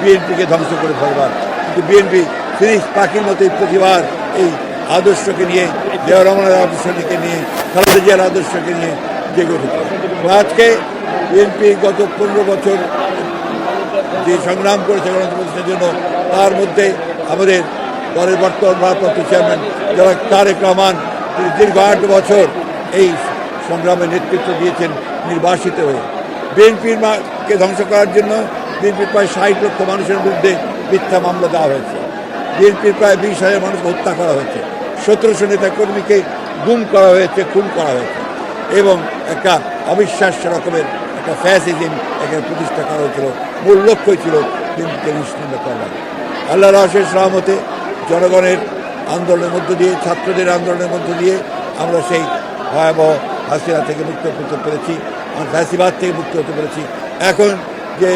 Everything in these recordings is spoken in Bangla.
বিএনপিকে ধ্বংস করে ফেলবার। কিন্তু বিএনপি ফিনিক্স পাখির মতোই প্রতিবার এই আদর্শকে নিয়ে জিয়া রহমানের আদর্শকে নিয়ে, খালেদা জিয়ার আদর্শকে নিয়ে জেগে উঠেছে। আজকে বিএনপি গত পনেরো বছর যে সংগ্রাম করেছে গণতন্ত্রের জন্য, তার মধ্যে আমাদের দলের বর্তমান ভারপ্রাপ্ত চেয়ারম্যান যারা তারেক রহমান, তিনি দীর্ঘ আট বছর এই সংগ্রামে নেতৃত্ব দিয়েছেন নির্বাসিত হয়ে। বিএনপির কে ধ্বংস করার জন্য বিএনপির প্রায় ষাট লক্ষ মানুষের বিরুদ্ধে মিথ্যা মামলা দেওয়া হয়েছে। বিএনপির প্রায় বিশ হাজার মানুষকে হত্যা করা হয়েছে। সতেরোশো নেতা কর্মীকে গুম করা হয়েছে, খুন করা হয়েছে এবং একটা অবিশ্বাস্য রকমের একটা ফ্যাসিজম এখানে প্রতিষ্ঠা করা হয়েছিল। মূল লক্ষ্যই ছিল বিএনপিকে নিশ্চিন্ন করা। আল্লাহ রহসের সহমতে জনগণের আন্দোলনের মধ্য দিয়ে, ছাত্রদের আন্দোলনের মধ্য দিয়ে আমরা সেই ভয়াবহ হাসিরা থেকে মুক্ত করতে পেরেছি আমরা ফ্যাসিবাদ থেকে মুক্ত হতে পেরেছি। এখন যে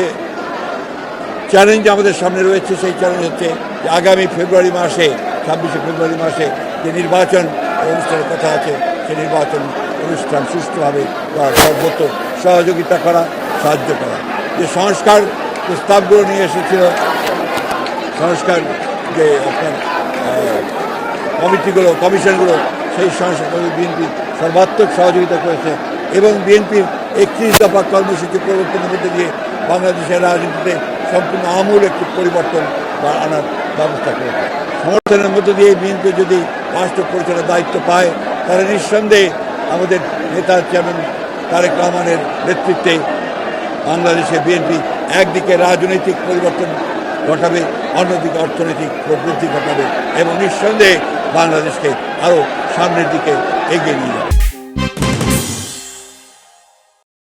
চ্যালেঞ্জ আমাদের সামনে রয়েছে, সেই চ্যালেঞ্জ হচ্ছে যে আগামী ফেব্রুয়ারি মাসে, ছাব্বিশে ফেব্রুয়ারি মাসে যে নির্বাচন অনুষ্ঠানের কথা আছে, সেই নির্বাচন অনুষ্ঠান সুষ্ঠুভাবে করার সর্বত সহযোগিতা করা, সাহায্য করা। যে সংস্কার প্রস্তাবগুলো নিয়ে এসেছিল, সংস্কার যে আপনার কমিটিগুলো, কমিশনগুলো, সেই সংস্কার বিএনপি সর্বাত্মক সহযোগিতা করেছে এবং বিএনপির একত্রিশ দফা কর্মসূচি প্রবর্তনের মধ্যে দিয়ে বাংলাদেশের রাজনীতিতে সম্পূর্ণ আমূল একটি পরিবর্তন আনার ব্যবস্থা করেছে। সমর্থনের মধ্য দিয়ে বিএনপি যদি রাষ্ট্র পরিচালনার দায়িত্ব পায়, তাহলে নিঃসন্দেহে আমাদের নেতা চেয়ারম্যান তারেক রহমানের নেতৃত্বে বাংলাদেশে বিএনপি একদিকে রাজনৈতিক পরিবর্তন ঘটাবে, অন্যদিকে অর্থনৈতিক প্রবৃদ্ধি ঘটাবে এবং নিঃসন্দেহে বাংলাদেশকে আরও সামনের দিকে এগিয়ে নিয়ে যাবে।